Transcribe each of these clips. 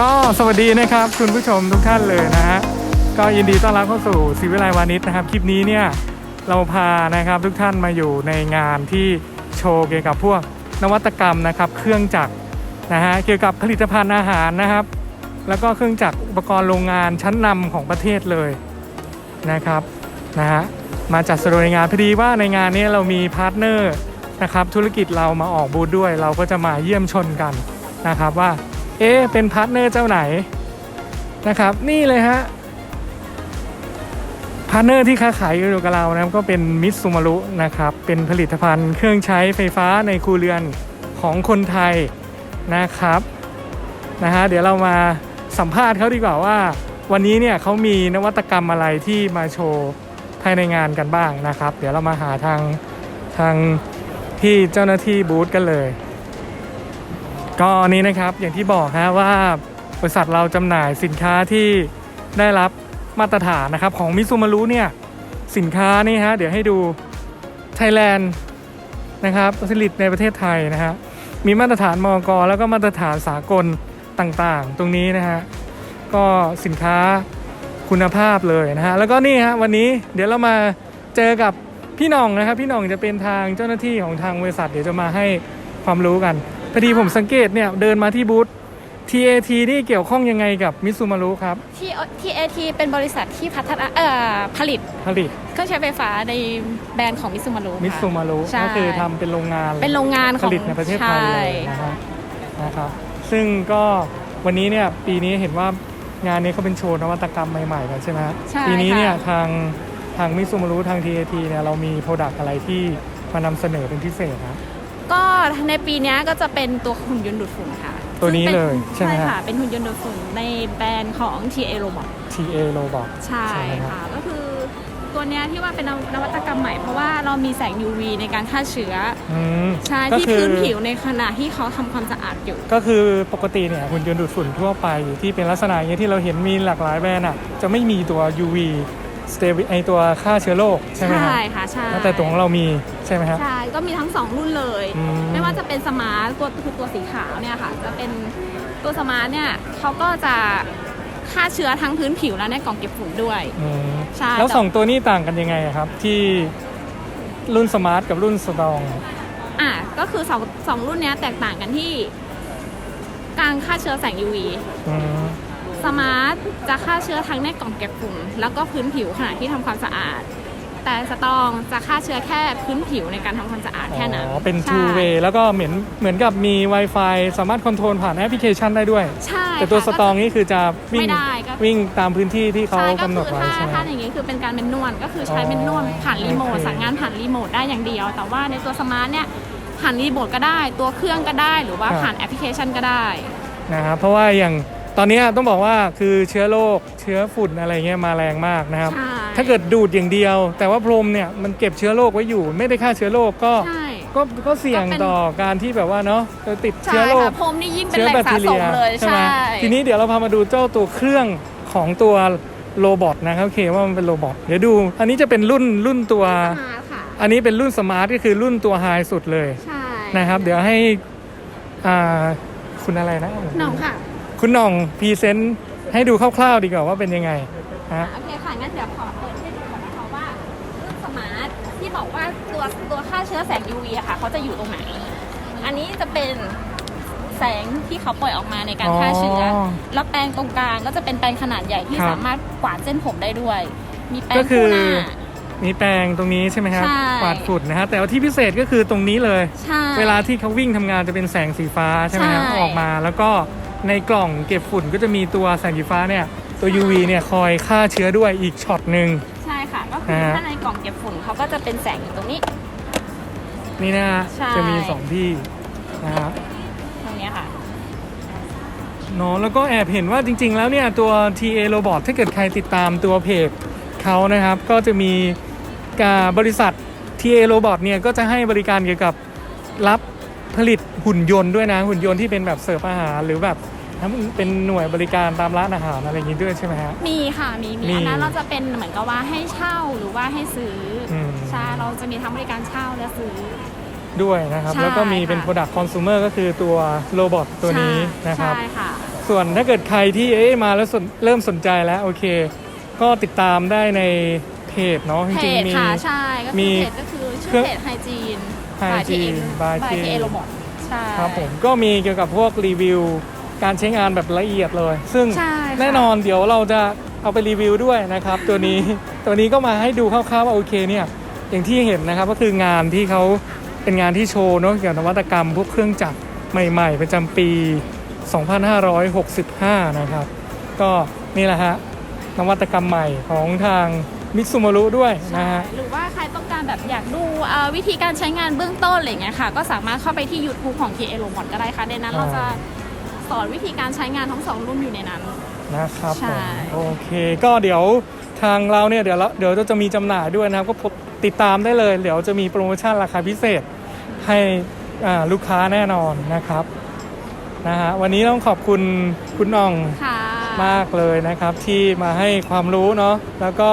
ก็สวัสดีนะครับคุณผู้ชมทุกท่านเลยนะฮะก็ยินดีต้อนรับเข้าสู่ศิวิไลวานิชนะครับ คลิปนี้เนี่ยเราพานะครับทุกท่านมาอยู่ในงานที่โชว์เกี่ยวกับพวกนวัตกรรมนะครับ เครื่องจักรนะฮะเกี่ยวกับผลิตภัณฑ์อาหารนะครับ แล้วก็เครื่องจักรอุปกรณ์โรงงานชั้นนำของประเทศเลยนะครับนะฮะมาจัดแสดงในงานพอดีว่าในงานนี้เรามีพาร์ทเนอร์นะครับธุรกิจเรามาออกบูธด้วย เราก็จะมาเยี่ยมชนกันนะครับว่า เอ๊เป็นพาร์ทเนอร์เจ้าไหนนะครับ นี่เลยฮะพาร์ทเนอร์ที่ค้าขายอยู่กับเรานะครับก็เป็นมิตซูมารุนะครับ เป็นผลิตภัณฑ์เครื่องใช้ไฟฟ้าในครัวเรือนของคนไทยนะครับนะฮะเดี๋ยวเรามาสัมภาษณ์เขาดีกว่าว่า วันนี้เนี่ยเขามีนวัตกรรมอะไรที่มาโชว์ภายในงานกันบ้างนะครับ เดี๋ยวเรามาหาทางทางที่เจ้าหน้าที่บูธกันเลย ก็นี้นะครับอย่างที่บอกฮะว่าบริษัทเราจำหน่ายสินค้าที่ได้รับมาตรฐานนะครับของมิซูมารุเนี่ยสินค้านี่ฮะเดี๋ยวให้ดูไทยแลนด์นะครับผลิตในประเทศไทยนะฮะมีมาตรฐานมอกแล้วก็มาตรฐานสากลต่างๆ ตรงนี้นะฮะก็สินค้าคุณภาพเลยนะฮะแล้วก็นี่ฮะวันนี้เดี๋ยวเรามาเจอกับพี่น่องนะครับ พี่น่องจะเป็นทางเจ้าหน้าที่ของทางบริษัท เดี๋ยวจะมาให้ความรู้กัน พอดีผมสังเกตเนี่ยเดินมาที่บูธ TAT นี่เกี่ยวข้องยังไงกับมิซูมารุครับที่ TAT เป็นบริษัทที่พัฒนาเอ่อผลิตผลิตเครื่องใช้ไฟฟ้าในแบรนด์ของมิซูมารุมิซูมารุใช่ก็คือทำเป็นโรงงานเป็นโรงงานขผองลิตในประเทศไทยเลยใช่นะฮะนะครับ ซึ่งก็วันนี้เนี่ยปีนี้เห็นว่างานนี้เขาเป็นโชว์นวัตกรรมใหม่ๆกันใช่ไหมฮะใช่ปีนี้เนี่ยค่ะ ทางทางมิซูมารุทาง TAT เนี่ยเรามีโปรดักต์อะไรที่มานำเสนอเป็นพิเศษนะ ก็ในปีเนี้ยก็จะเป็นตัวหุ่นยนต์ดูดฝุ่นค่ะตัวนี้ซึ่งป็เลยใช่ไหมฮะค่ะ เป็นหุ่นยนต์ดูดฝุ่นในแบรนด์ของ TA Robot TA Robot ใช่ใช่ไหมครับค่ะ ก็คือตัวเนี้ยที่ว่าเป็นนวัตกรรมใหม่ เพราะว่าเรามีแสง UV ในการฆ่าเชื้ออืมใช่ก็ที่คือพื้นผิวในขณะที่เขาทำความสะอาดอยู่ ก็คือปกติเนี่ยหุ่นยนต์ดูดฝุ่นทั่วไปที่เป็นลักษณะอย่างเงี้ยที่เราเห็นมีหลากหลายแบรนด์อะจะไม่มีตัว UV สเตไอตัวฆ่าเชื้อโรคใช่ไหมครับค่ะใช่แต่ตัวของเรามีใช่ไหมครับ ใช่ ก็มีทั้งสองรุ่นเลย อืม ไม่ว่าจะเป็นสมาร์ทตัวคือตัวสีขาวเนี่ยค่ะ จะเป็นตัวสมาร์ทเนี่ยเขาก็จะฆ่าเชื้อทั้งพื้นผิวและในกล่องเก็บฝุ่นด้วย อืมใช่ แล้วแต่สองตัวนี้ต่างกันยังไงอะครับ ที่รุ่นสมาร์ทกับรุ่นสตรอง อะก็คือสองสองรุ่นเนี้ยแตกต่างกันที่ การฆ่าเชื้อแสง UV อืม สมาร์ทจะฆ่าเชื้อทั้งในกล่องเก็บฝุ่นแล้วก็พื้นผิวขณะที่ทำความสะอาด แต่สตรองจะฆ่าเชื้อแค่พื้นผิวในการทำความสะอาดแค่นั้นอ๋อเป็นใช่ two way แล้วก็เหมือนเหมือนกับมี Wi-Fi สามารถคอนโทรลผ่านแอปพลิเคชันได้ด้วย ใช่แต่ตัวค่ะสตรองนี่คือจะวิ่งไม่ได้ก็วิ่งตามพื้นที่ที่เขาใช่ก็กำหนดคือไว้ถ้าใช่ไหมถ้าอย่างนี้คือเป็นการเป็นนวลก็คือใช้เป็นนวลผ่านรีโมทโอเคสั่งงานผ่านรีโมทได้อย่างเดียว แต่ว่าในตัวสมาร์ทเนี่ยผ่านรีโมทก็ได้ ตัวเครื่องก็ได้ หรือว่าผ่านแอปพลิเคชันก็ได้นะครับเพราะว่าอย่าง ตอนนี้ต้องบอกว่าคือเชื้อโรคเชื้อฝุ่นอะไรเงี้ยมาแรงมากนะครับ ใช่ ถ้าเกิดดูดอย่างเดียว แต่ว่าพรมเนี่ยมันเก็บเชื้อโรคไว้อยู่ ไม่ได้ฆ่าเชื้อโรคก็ใช่ ก็ก็เสี่ยงก็เป็น ต่อการที่แบบว่าเนาะจะติดใช่เชื้อโรค ค่ะพรมนี่ยิ่งเป็นเชื้อแหล่แบงคสะทีสเรีมยเลยใช่ไหมใช่ ทีนี้เดี๋ยวเราพามาดูเจ้าตัวเครื่องของตัวโรบอทนะครับโอเคว่ามันเป็นโรบอทเดี๋ยวดู อันนี้จะเป็นรุ่นรุ่นตัว สมาร์ทค่ะ อันนี้เป็นรุ่นสมาร์ทก็คือรุ่นตัวไฮสุดเลยใช่นะครับ เดี๋ยวให้อ่าคุณอะไรนะหน่องค่ะ คุณหน่องพรีเซนต์ให้ดูคร่าวๆดีกว่าว่าเป็นยังไงฮะ โอเคค่ะงั้นเดี๋ยวขอเปิดให้ดูก่อนนะคะว่ารุ่นสมาร์ทที่บอกว่าตัวตัวฆ่าเชื้อแสง UV อะค่ะ เขาจะอยู่ตรงไหน อันนี้จะเป็นแสงที่เขาปล่อยออกมาในการฆ่าเชื้อออแล้วแปรงตรงกลางก็จะเป็นแปรงขนาดใหญ่ที่ครับสามารถกวาดเส้นผมได้ด้วย มีแปรงก็คืคู่อ หน้า มีแปรงตรงนี้ใช่ไหมครับใช่กวาดฝุ่นนะฮะแต่ว่าที่พิเศษก็คือตรงนี้เลย ใช่ เวลาที่เขาวิ่งทำงานจะเป็นแสงสีฟ้าใช่ไหมครับใช่ ออกมาแล้วก็ ในกล่องเก็บฝุ่นก็จะมีตัวแสงสีฟ้าเนี่ย ตัว UV เนี่ยคอยฆ่าเชื้อด้วยอีกช็อตหนึ่ง ใช่ค่ะ ก็คือนะฮะถ้าในกล่องเก็บฝุ่นเขาก็จะเป็นแสงอยู่ตรงนี้ นี่นะฮะใช่ จะมีสองที่นะฮะตรงเนี้ยค่ะ เนาะแล้วก็แอบเห็นว่าจริง ๆ แล้วเนี่ยตัว TA Robot ถ้าเกิดใครติดตามตัวเพจเขานะครับ ก็จะมีการบริษัท TA Robot เนี่ยก็จะให้บริการเกี่ยวกับรับผลิตหุ่นยนต์ด้วยนะ หุ่นยนต์ที่เป็นแบบเสิร์ฟอาหารหรือแบบ เป็นหน่วยบริการตามร้านอาหารอะไรอย่างนี้ด้วยใช่ไหมฮะ มีค่ะมีมีมีอันนั้นเราจะเป็นเหมือนกับว่าให้เช่าหรือว่าให้ซื้ออม ใช่เราจะมีทั้งบริการเช่าและซื้อ ด้วยนะครับ ใช่แล้วก็มีเป็น ค่ะ Product Consumer ก็คือตัวโรบอทตัวนี้ใช่นะครับ ใช่ค่ะ ส่วนถ้าเกิดใครที่เอ๊ะมาแล้วสนเริ่มสนใจแล้วโอเค ก็ติดตามได้ในเพจเนาะจเพริงจๆมี ค่ะใช่ก็มีคือเพจก็คือเครื่ชื่อองเพจไฮจีน Hygiene by บาย T ทีเอโรบอทใช่ ครับผมก็มีเกี่ยวกับพวกรีวิว การใช้งานแบบละเอียดเลย ซึ่งใช่ค่ะ แน่นอนเดี๋ยวเราจะเอาไปรีวิวด้วยนะครับ ตัวนี้ ตัวนี้ก็มาให้ดูคร่าวๆว่าโอเคเนี่ยอย่างที่เห็นนะครับก็คืองานที่เขาเป็นงานที่โชว์เนาะเกี่ยวกับนวัตกรรมพวกเครื่องจักรใหม่ๆประจำปี 2565 นะครับ ก็นี่แหละฮะนวัตกรรมใหม่ของทางมิตซูมารุด้วยนะฮะ หรือว่าใครต้องการแบบอยากดูเอ่อวิธีการใช้งานเบื้องต้นอะไรอย่างเงี้ยค่ะ ก็สามารถเข้าไปที่ YouTube ของ TA r o b o t ก็ได้ค่ะ ในนั้นอ่าเราจะ สอนวิธีการใช้งานทั้งสองรุ่นอยู่ในนั้น นะครับใช่ ผมโอเค ก็เดี๋ยวทางเราเนี่ยเดี๋ยวเราเดี๋ยวจะมีจำหน่ายด้วยนะครับ ก็พบติดตามได้เลย เดี๋ยวจะมีโปรโมชั่นราคาพิเศษให้อ่าลูกค้าแน่นอนนะครับนะฮะวันนี้ต้องขอบคุณคุณน่อง ค่ะมากเลยนะครับที่มาให้ความรู้เนาะแล้วก็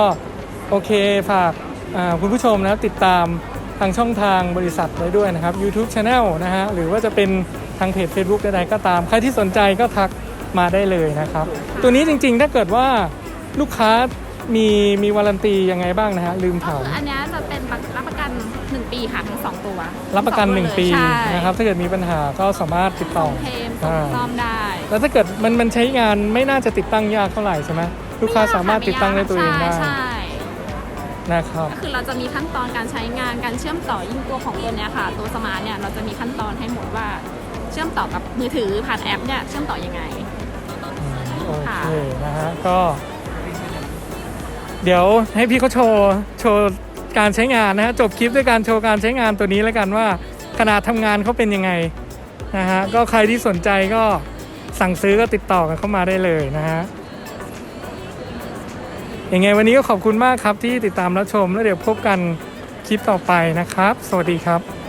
โอเคฝากอ่าคุณผู้ชมนะติดตามทางช่องทางบริษัทไว้ด้วยนะครับ YouTube Channel นะฮะหรือว่าจะเป็นทางเพจ Facebook ใดๆก็ตาม ใครที่สนใจก็ทักมาได้เลยนะครับ ตัวนี้จริงๆ ถ้าเกิดว่าลูกค้ามีมีวารันตียังไงบ้างนะฮะลืมก็ถามคืออันเนี้ยจะเป็นรับประกัน 1 ปีค่ะทั้งสองตัว รับประกันสอง1ปีเลยใช่นะครับถ้าเกิดมีปัญหาก็สามารถติดต่อส่งเคลมส่งซ่อมได้ แล้วถ้าเกิดมันมันใช้งานไม่น่าจะติดตั้งยากเท่าไหร่ใช่ไหมลูกค้าสามารถติดตั้งได้ตัวเองได้ใช่ใช่นะครับก็คือเราจะมีขั้นตอนการใช้งานการเชื่อมต่อยิ่งตัวของตัวเนี้ยค่ะ ตัวสมาร์ทเนี่ยเราจะมีขั้นตอนให้หมดว่า เชื่อมต่อกับมือถือผ่านแอปเนี่ยเชื่อมต่อยังไง โอเคนะฮะก็ เดี๋ยวให้พี่เขาโชว์โชว์การใช้งานนะฮะจบคลิปด้วยการโชว์การใช้งานตัวนี้แล้วกันว่าขนาดทำงานเขาเป็นยังไงนะฮะก็ใครที่สนใจก็สั่งซื้อก็ติดต่อกันเข้ามาได้เลยนะฮะยังไงวันนี้ก็ขอบคุณมากครับที่ติดตามรับชมแล้วเดี๋ยวพบกันคลิปต่อไปนะครับ สวัสดีครับ